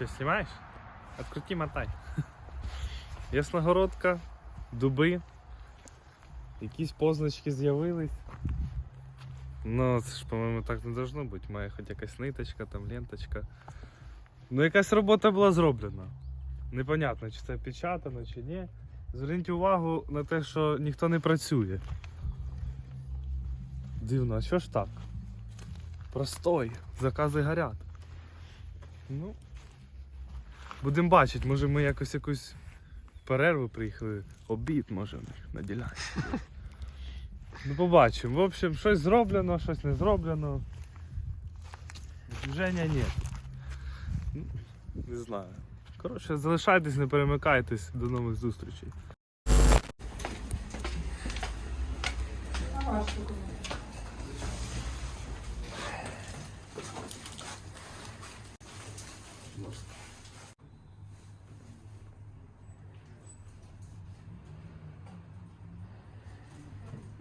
Что, снимаешь? Открути, мотай. Ясногородка, дуби. Якісь позначки з'явились. Ну, це ж, по-моєму, так не должно бути. Має хоч якась ниточка, там ленточка. Ну, якась робота була зроблена. Непонятно, чи це печатано, чи ні. Зверніть увагу на те, що ніхто не працює. Дивно, а що ж так? Простой, закази горять. Ну. Будемо бачити, може ми якось якусь перерву приїхали. Обід може в них на ділянці. Ну, побачимо. В общем, щось зроблено, щось не зроблено. Движення ні. Ну, Не знаю. Коротше, залишайтесь, не перемикайтесь. До нових зустрічей.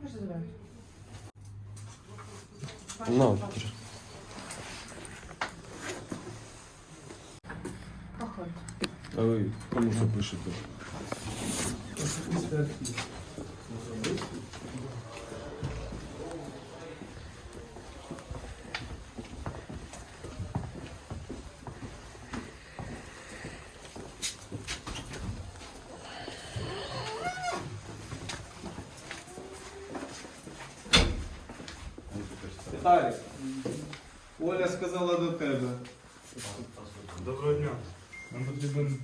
Можеш? Ну, А вы кому что пишете? Віталік, Оля сказала до тебе. Доброго дня. Нам потрібен.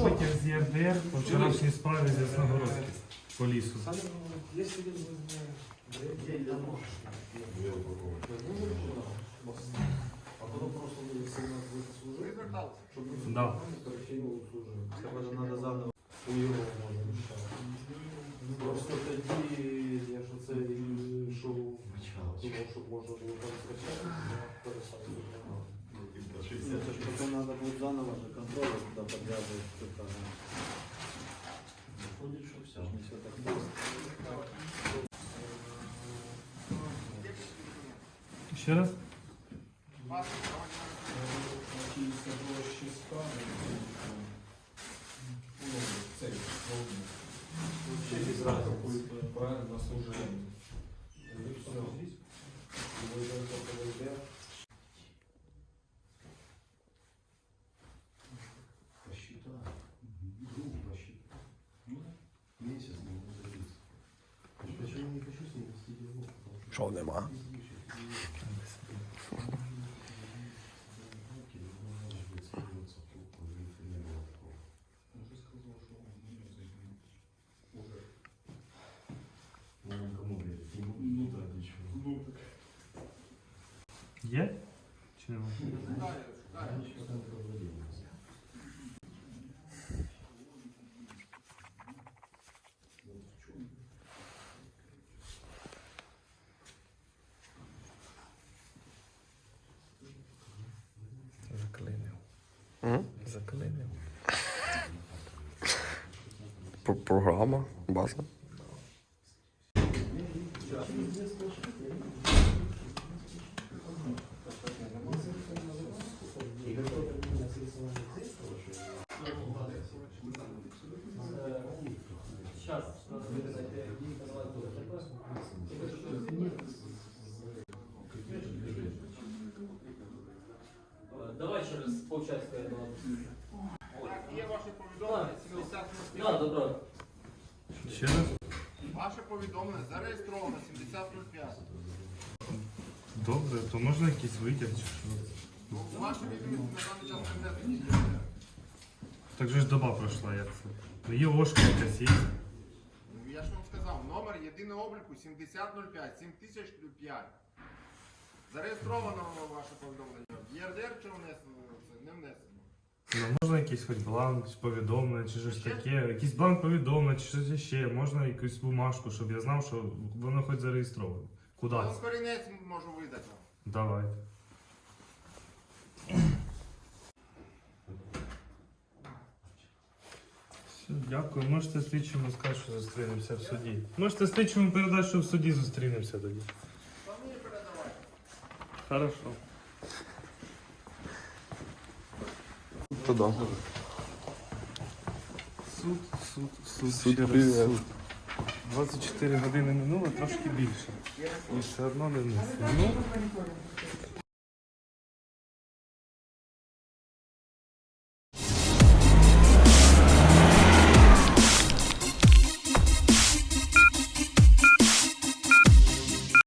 Витяг з ЄРДР по вчорашній справі з Ясногородки по лісу. Да. Це може треба заново у його Просто Думав, щоб можна було там скачати, я перестав. Ну, це ж потім треба буде заново же контроль туди підв'язувати. типа, ну. Виходить, що все. Не все так просто. Ще раз? Правильно служили. Що нема? Є? Чи нема? Заклинив. Програма, база. Давай Є ваше повідомлення 70 Да, добро. Ще раз? Ваше повідомлення зареєстровано 7005. Добре, то можна якийсь витяг чи що? Ну, Ваше відповідь на даний час не закінчено. Так же ж доба пройшла, як це. Ну є ошка якась є. Ну, Я ж вам сказав, номер єдиного обліку 7005, 7005. Зареєстровано ваше повідомлення. В ЄРДР чи внесено? Це не внесено. Ну, можна якийсь хоч бланк, повідомлення, чи щось таке. Якийсь бланк повідомлення, чи щось ще. Можна якусь бумажку, щоб я знав, що воно хоч зареєстровано. Куди? Це? корінець можу видати вам. Давай. Все, дякую. Можете слідчому сказати, що зустрінемося в суді. Можете слідчому передати, що в суді зустрінемося тоді. Та Хорошо. Туди. Суд, суд, суд, Суд, ще раз привіт. суд. 24 години минуло, трошки більше. І все одно не внесли. Ну,